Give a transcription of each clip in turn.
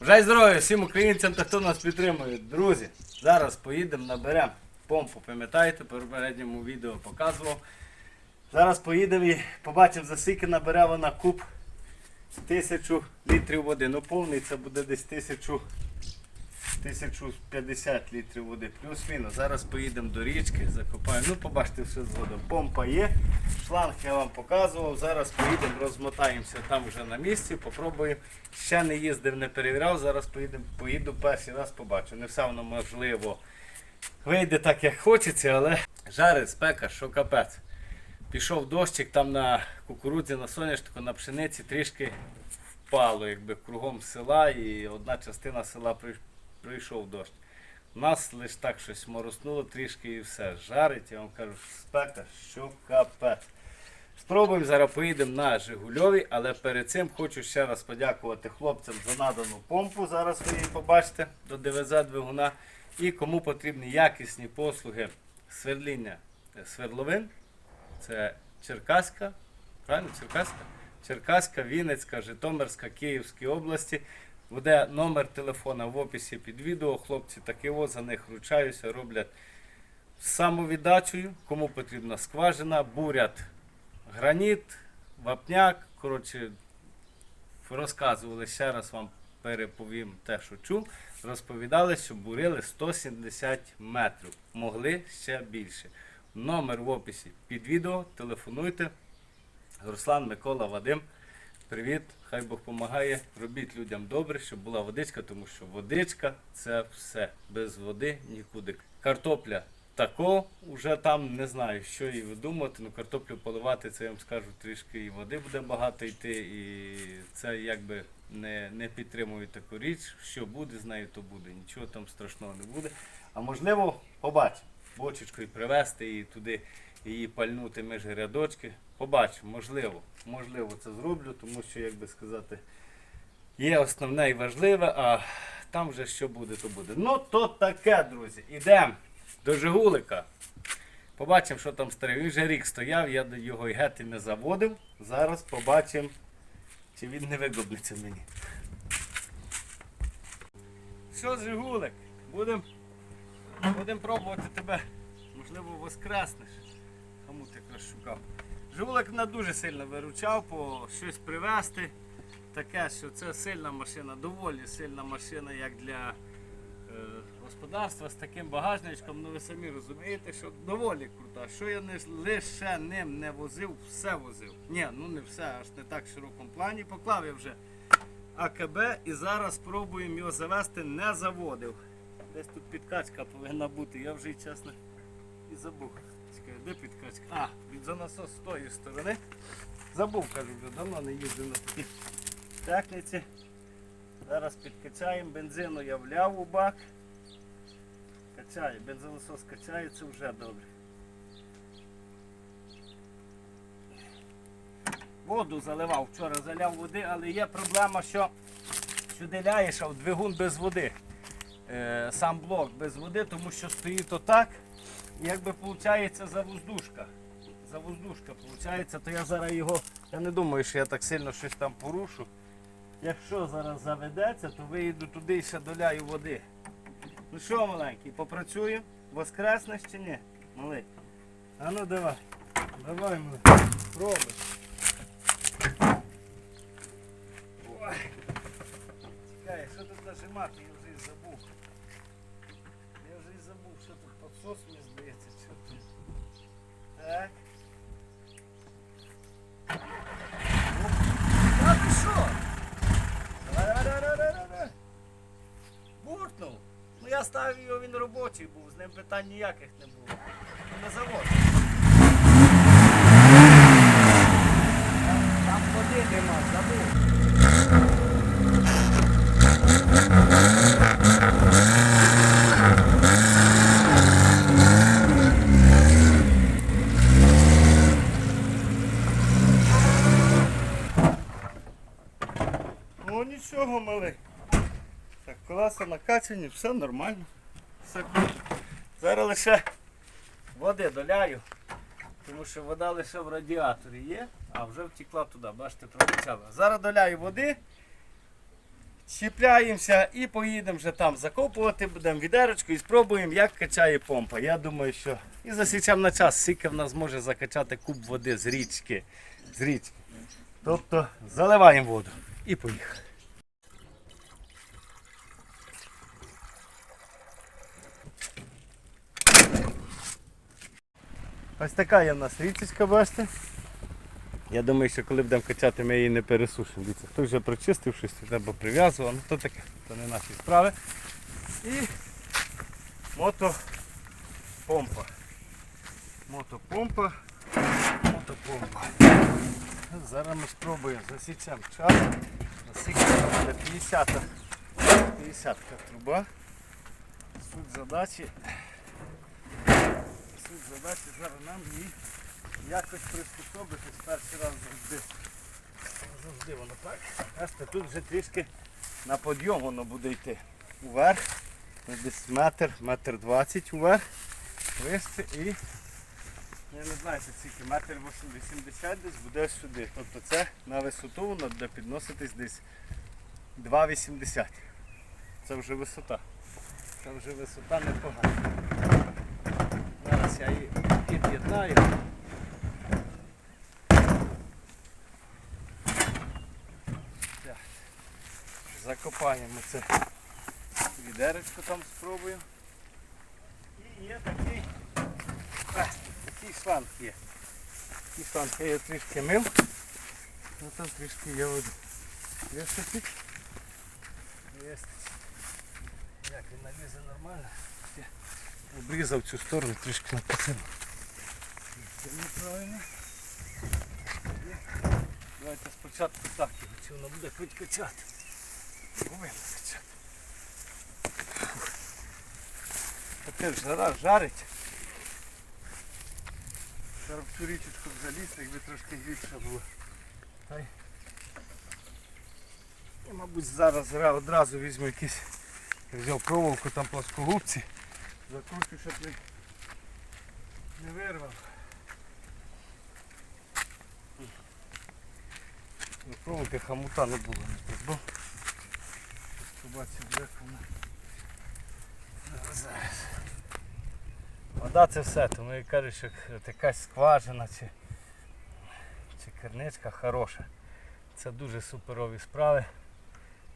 Бажаю здоров'я всім українцям та хто нас підтримує. Друзі, зараз поїдемо, наберемо помпу, пам'ятаєте, в попередньому відео показував. Зараз поїдемо і побачимо, за скільки набере вона куб тисячу літрів води. Ну повний це буде десь тисячу. 1050 літрів води, плюс-мінус. Зараз поїдемо до річки, закопаємо. Ну, побачите все згодом. Помпа є, шланг я вам показував. Зараз поїдемо, розмотаємося там вже на місці, попробуємо. Ще не їздив, не перевіряв. Зараз поїдемо, поїду перший раз побачу. Не все воно можливо вийде так, як хочеться, але жарить спека, що капець. Пішов дощик там на кукурудзі, на соняшнику, на пшениці трішки впало, якби кругом села, і одна частина села прийшла прийшов дощ. У нас лише так щось мороснуло трішки і все. Жарить, я вам кажу, спека, що капець. Спробуємо зараз поїдемо на Жигульові, але перед цим хочу ще раз подякувати хлопцям за надану помпу. Зараз ви її побачите до ДВЗ двигуна. І кому потрібні якісні послуги свердління свердловин. Це Черкаська, правильно? Черкаська? Черкаська, Вінницька, Житомирська, Київські області. Буде номер телефона в описі під відео. Хлопці таки о, за них ручаюся, роблять самовіддачею. Кому потрібна скважина, бурят граніт, вапняк. Коротше, розказували ще раз вам переповім те, що чув. Розповідали, що бурили 170 метрів. Могли ще більше. Номер в описі під відео. Телефонуйте. Руслан, Микола, Вадим. Привіт, хай Бог допомагає. Робіть людям добре, щоб була водичка, тому що водичка це все. Без води нікуди. Картопля тако, вже там не знаю, що їй видумати. Ну картоплю поливати, це я вам скажу, трішки і води буде багато йти, і це якби не, не підтримую таку річ. Що буде з нею, то буде. Нічого там страшного не буде. А можливо, побачимо. Бочечкою привезти і туди її пальнути між рядочки. Побачимо, можливо, можливо, це зроблю, тому що, як би сказати, є основне і важливе, а там вже що буде, то буде. Ну, то таке, друзі. Ідемо до Жигулика. Побачимо, що там старий. Він вже рік стояв, я до його й гети не заводив. Зараз побачимо, чи він не вигоблиться мені. Що, Жигулик? Будемо будем пробувати тебе. Можливо, воскреснеш. Кому ти якраз шукав. Жигулик мене дуже сильно виручав по щось привезти. Таке, що це сильна машина, доволі сильна машина, як для е, господарства з таким багажничком. Ну ви самі розумієте, що доволі крута. Що я не лише ним не возив, все возив. Ні, ну не все, аж не так в широкому плані. Поклав я вже АКБ і зараз спробуємо його завести, не заводив. Десь тут підкачка повинна бути, я вже чесно і забув. Чекай, де підкачка? А, від занасос з тої сторони. Забув, кажу, давно не їздив на такій техніці. Зараз підкачаємо, бензину я вляв у бак. Качає, бензонасос качає, це вже добре. Воду заливав, вчора заляв води, але є проблема, що сюди ляєш, а в двигун без води. Е, сам блок без води, тому що стоїть отак. Якби виходить завоздушка. Завоздушка виходить, то я зараз його. Я не думаю, що я так сильно щось там порушу. Якщо зараз заведеться, то виїду туди і ще доляю води. Ну що, маленький, попрацюємо? Воскреснеш чи ні? Малий. А ну давай. Давай, малий. Пробуй. Ой. Чекай, що тут нажимати, я вже і забув. Я вже і забув, що тут підсос, мені що тут. Так. Ти що? Давай. Ну я ставив його, він робочий був, з ним питань ніяких не було. Він на завод. Там, там води нема, забув. Ну нічого, малий. Так, колеса накачані, все нормально. Все. Зараз лише води доляю. Тому що вода лише в радіаторі є, а вже втекла туди, бачите, прокачала. Зараз доляю води, чіпляємося і поїдемо вже там закопувати, будемо відерочку і спробуємо, як качає помпа. Я думаю, що і засічемо на час, скільки в нас може закачати куб води з річки. З річки. Тобто заливаємо воду і поїхали. Ось така є в нас річечка, бачите. Я думаю, що коли будемо качати, ми її не пересушимо. Дивіться, хто вже прочистив щось, або прив'язував, ну то таке, то не наші справи. І мотопомпа. Мотопомпа. Мотопомпа. Зараз ми спробуємо засічемо час. Засікаємо буде 50 50 труба. Суть задачі. Суть задачі зараз нам її якось приспособитись перший раз завжди. Завжди воно так. Бачите, тут вже трішки на подйом воно буде йти уверх. Ну, Десь метр, метр двадцять уверх. Вище і я не знаю, це скільки, метр 80 десь буде сюди. Тобто це на висоту воно буде підноситись десь 2,80. Це вже висота. Це вже висота непогана. Зараз я її під'єднаю. Закопаємо це відеречко там спробуємо. І є такий, а, такий шланг є. Такий шланг я трішки мив. Ну там трішки є воду. Вистачить. Як він налізе нормально. Я обрізав цю сторону, трішки написав. Це неправильно. Давайте спочатку так його, чи воно буде хоч качати. Повинно качати. Таке жара жарить. Зараз в цю річечку б заліз, якби трошки гірше було. Та. І, мабуть, зараз одразу візьму якийсь, я взяв проволоку там плоскогубці, закручу, щоб не, не вирвав. Ну, проволоки хамута не було. Побачив, як вона. Зараз. Вода це все, тому я кажу, що якась скважина чи, чи керничка хороша. Це дуже суперові справи.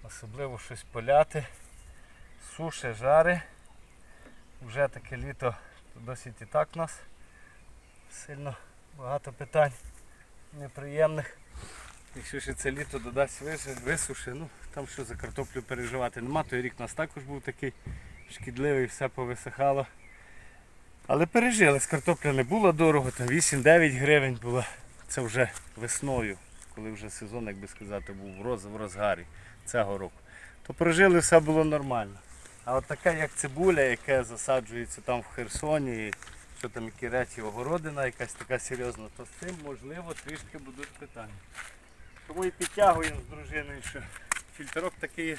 Особливо щось поляти. Суші, жари. Вже таке літо досить і так у нас. Сильно багато питань неприємних. Якщо ще це літо додасть вис- висуші, ну там що за картоплю переживати нема, той рік у нас також був такий шкідливий, все повисихало. Але пережили, з картопля не було дорого, там 8-9 гривень було. Це вже весною, коли вже сезон, як би сказати, був в розгарі цього року. То пережили, все було нормально. А от таке, як цибуля, яке засаджується там в Херсоні, що там які речі, огородина якась така серйозна, то з цим можливо трішки будуть питання. Тому і підтягуємо з дружиною, що фільтрок такий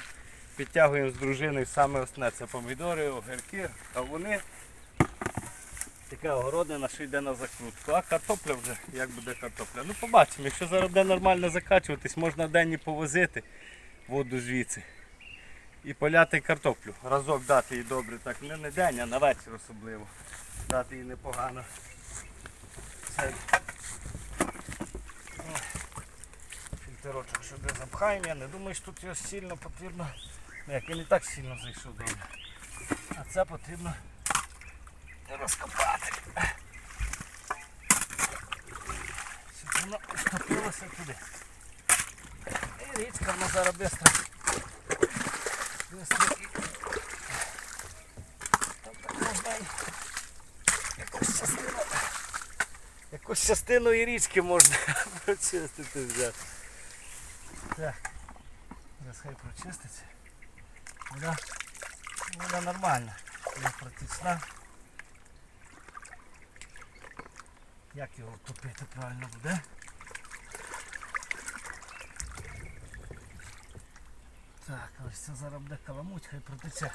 підтягуємо з дружиною саме основне. Це помідори, огірки, а вони така огородина, що йде на закрутку. А картопля вже, як буде картопля. Ну побачимо, якщо зараз буде нормально закачуватись, можна день і повозити воду звідси. І поляти картоплю. Разок дати їй добре, так не на день, а на вечір особливо. Дати їй непогано. Це фільтрочок сюди запхаємо. Я не думаю, що тут його сильно потрібно. Ну, Як він і так сильно зайшов добре. А це потрібно розкопати. Щоб воно втопилося туди. І річка вона зараз швидко. Быстро і... Там так можна і якусь частину. Якусь частину і річки можна прочистити взяти. Так. Зараз хай прочиститься. Вода, вода нормальна. Вона протічна. Як його втопити правильно буде? Так, ось це зараз буде каламуть, хай протече.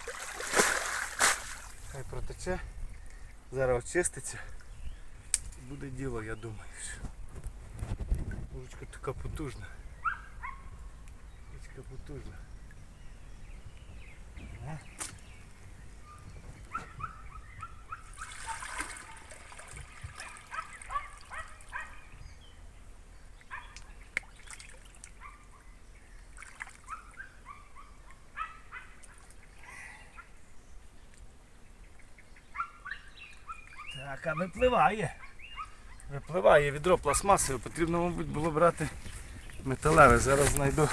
Хай протече. Зараз очиститься. буде діло, я думаю. Ручка така потужна. Ручка потужна. Ага. Випливає. Випливає відро пластмасове, потрібно, мабуть, було брати металеве. Зараз знайду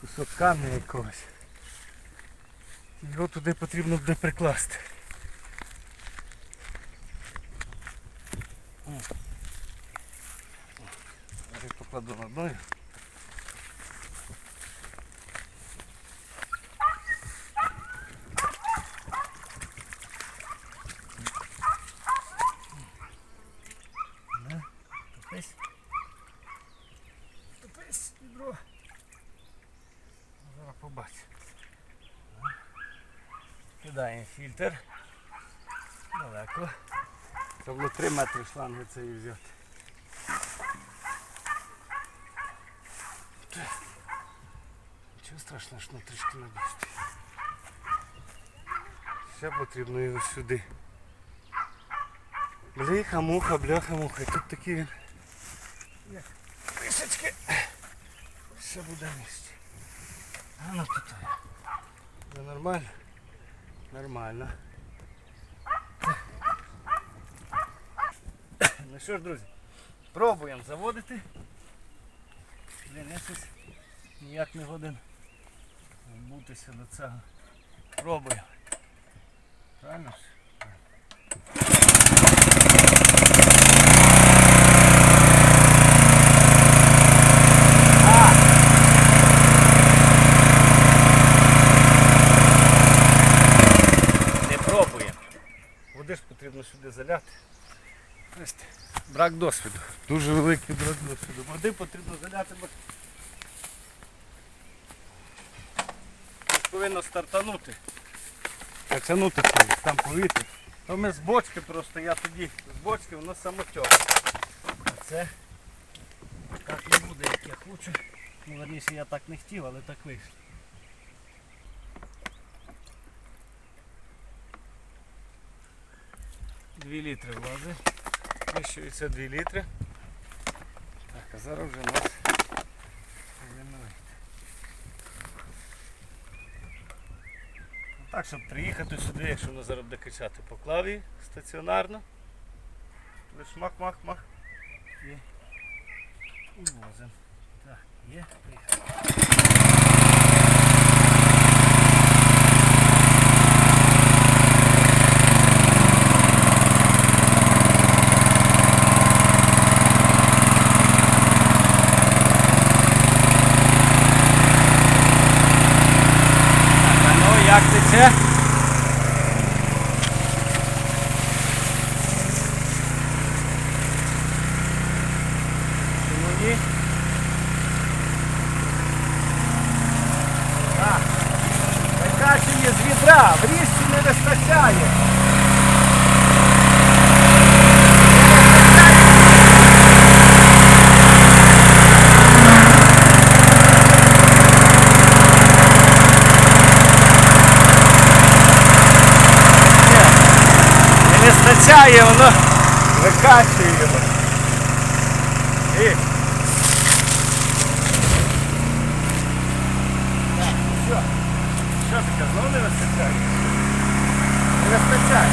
кусок камня якогось. Його туди потрібно буде прикласти. Зараз покладу одною. На, топись. Топись, відро. Зараз побачу. Фільтр. Далеко. Це було 3 метри шланги цієї взяти. Нічого страшного, що трішки набісти. Ще потрібно його сюди. Бляха, муха, бляха, муха. Тут такі він. Як кришечки. Все буде в місці. А ну тут. Це нормально? Нормально. Ну що ж, друзі, пробуємо заводити. Блін, я щось ніяк не годен бутися до цього. Пробуємо. Правильно? ж? А! Не пробуємо. Води ж потрібно сюди заляти. Брак досвіду. Дуже великий брак досвіду. Води потрібно заляти, бо повинно стартанути. Колись, там повітря. То ми з бочки просто, я тоді з бочки, воно самотьок. А це так не буде, як я хочу. Ну, верніше я так не хотів, але так вийшло. Дві літри влазить. Вміщується 2 літри. Так, а зараз вже у нас. Так, щоб приїхати сюди, якщо воно зараз буде кричати по клаві стаціонарно. Лиш мах-мах-мах. І увозимо. Так, є, приїхали. Так, а ну як тече? Чому ні? Так. Викачує з відра, в річці не вистачає. Вистачає, воно викачує його. І. Так, ну що? Що таке, знову не вистачає? Не вистачає.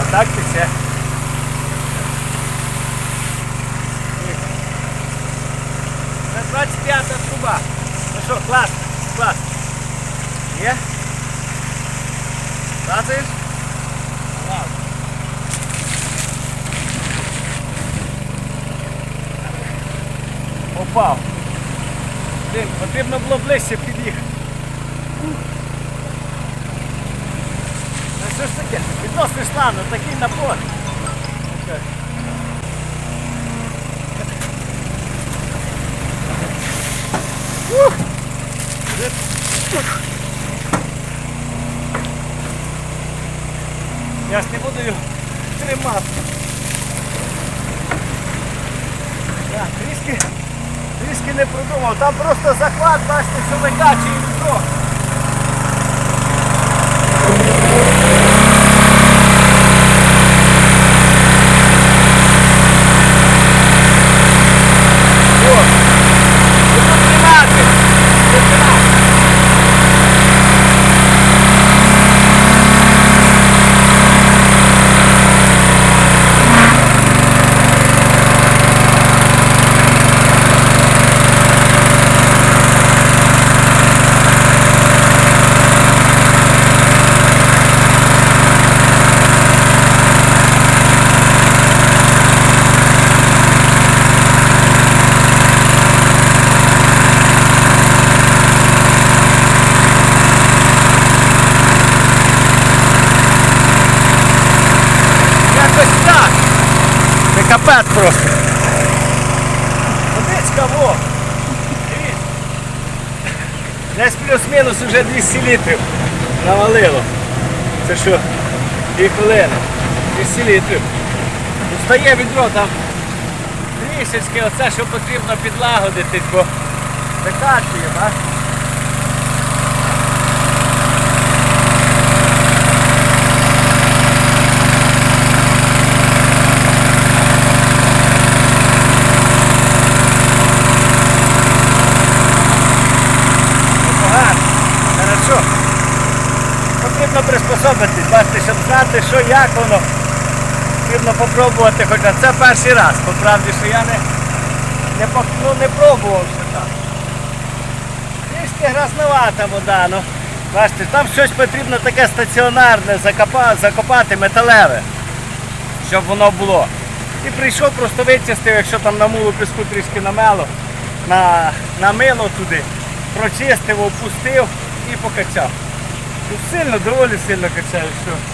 А так тече. Це 25 труба. Ну що, клас, клас. Є? Лазиш? Лаз. Попав. Блін, потрібно було ближче під'їхати. А що ж таке? Відносно шлану, такий напор. Я ж не буду його тримати. Так, трішки, трішки не продумав. Там просто захват, бачите, що викачує відро. О! Тут тримати! Тут тримати! Якось так. Це капець просто. Дивіться. Десь плюс-мінус уже 200 літрів навалило. Це що? Дві хвилини. 200 літрів. Стає відро там трішечки, оце що потрібно підлагодити, бо викачує, так? Непогано. Хорошо. Потрібно бачите, щоб знати, що як воно. Потрібно попробувати, хоча це перший раз. По правді, що я не, не, ну, не пробував ще так. Трішки грязновата вода, ну. Бачите, там щось потрібно таке стаціонарне, закопа, закопати металеве, щоб воно було. І прийшов, просто вичистив, якщо там на мулу піску трішки намело, на, намило туди, прочистив, опустив і покачав. Тут сильно, доволі сильно качаю, що.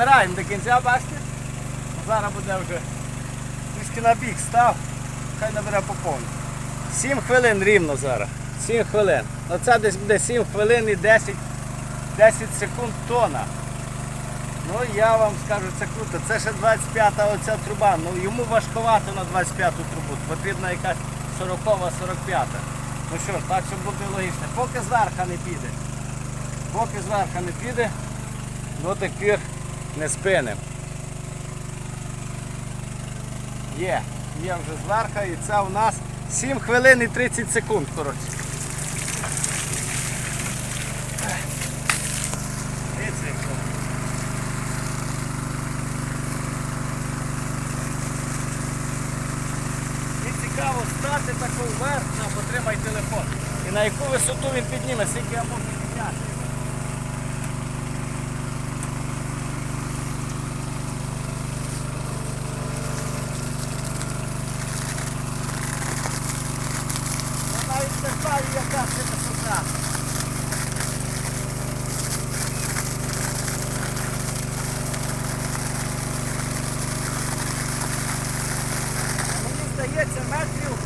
Забираємо до кінця, бачите? Зараз буде вже трішки на бік став, хай набере по повній. 7 хвилин рівно зараз. 7 хвилин. Ну це десь буде 7 хвилин і 10, 10 секунд тона. Ну я вам скажу, це круто. Це ще 25-та оця труба. Ну йому важковато на 25-ту трубу. Потрібна якась 40-та, 45-та. Ну що ж, так щоб бути логічно. Поки зверха не піде. Поки зверха не піде, до тих пір не спиним. Є, є вже зверха і це у нас 7 хвилин і 30 секунд, коротше. І цікаво стати таку вверх, на, потримай телефон. І на яку висоту він підніме, скільки я можу яка це висота. Мені здається, метрів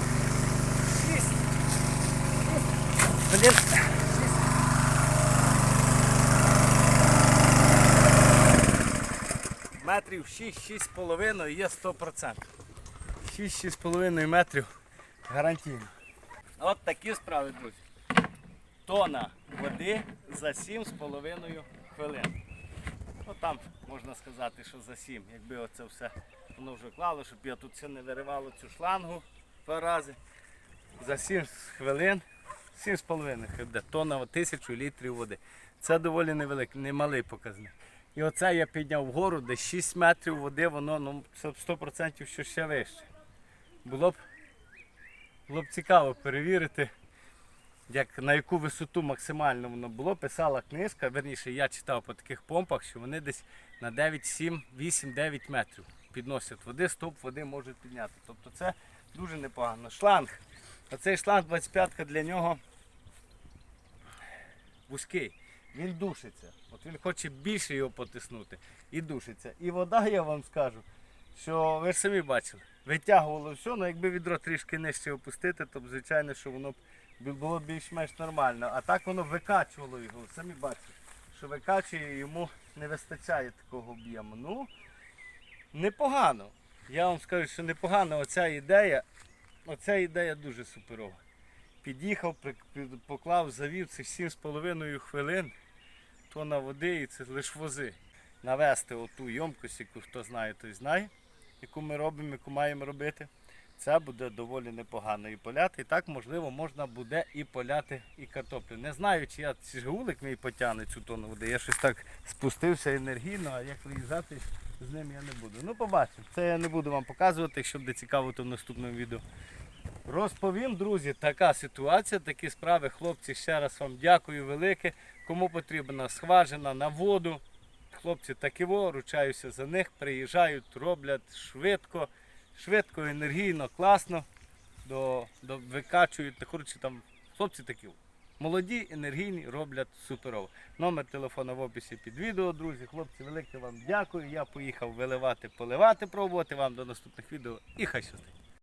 6. Блін. Метрів 6-6,5 є 100%. 6-6,5 метрів гарантійно. От такі справи, друзі. Тона води за 7,5 хвилин. Ну там можна сказати, що за 7. Якби оце все воно вже клало, щоб я тут все не виривало цю шлангу два рази. За 7 хвилин, 7,5 хвилин, тонна 1000 літрів води. Це доволі невеликий, немалий показник. І оце я підняв вгору, де 6 метрів води, воно ну, 100% що ще вище. Було б, було б цікаво перевірити, як, на яку висоту максимально воно було. Писала книжка, верніше я читав по таких помпах, що вони десь на 9, 7, 8, 9 метрів підносять води, стоп води можуть підняти. Тобто це дуже непогано. Шланг. Оцей шланг 25 для нього вузький. Він душиться. От він хоче більше його потиснути і душиться. І вода, я вам скажу, що ви ж самі бачили, витягувало все, але якби відро трішки нижче опустити, то б звичайно, що воно б було більш-менш нормально. А так воно викачувало його. Самі бачите, що викачує йому не вистачає такого об'єму. Ну, непогано. Я вам скажу, що непогано оця ідея. Оця ідея дуже суперова. Під'їхав, поклав, завів цих 7,5 хвилин тонна води і це лише вози. Навести оту йомкость, яку хто знає, той знає, яку ми робимо, яку маємо робити. Це буде доволі непогано і поляти. І так, можливо, можна буде і поляти і картоплю. Не знаю, чи я чи ж гулик мій потягне цю тонну води. Я щось так спустився енергійно, а як виїжджати з ним я не буду. Ну, побачимо. Це я не буду вам показувати, якщо буде цікаво, то в наступному відео. Розповім, друзі, така ситуація, такі справи. Хлопці, ще раз вам дякую велике. Кому потрібна скважина на воду. Хлопці такиво, ручаюся за них, приїжджають, роблять швидко, швидко, енергійно, класно. До, до викачують. Коротше, там хлопці такі. Молоді, енергійні, роблять суперово. Номер телефона в описі під відео, друзі. Хлопці, велике вам дякую. Я поїхав виливати, поливати, пробувати вам до наступних відео і хай щастить.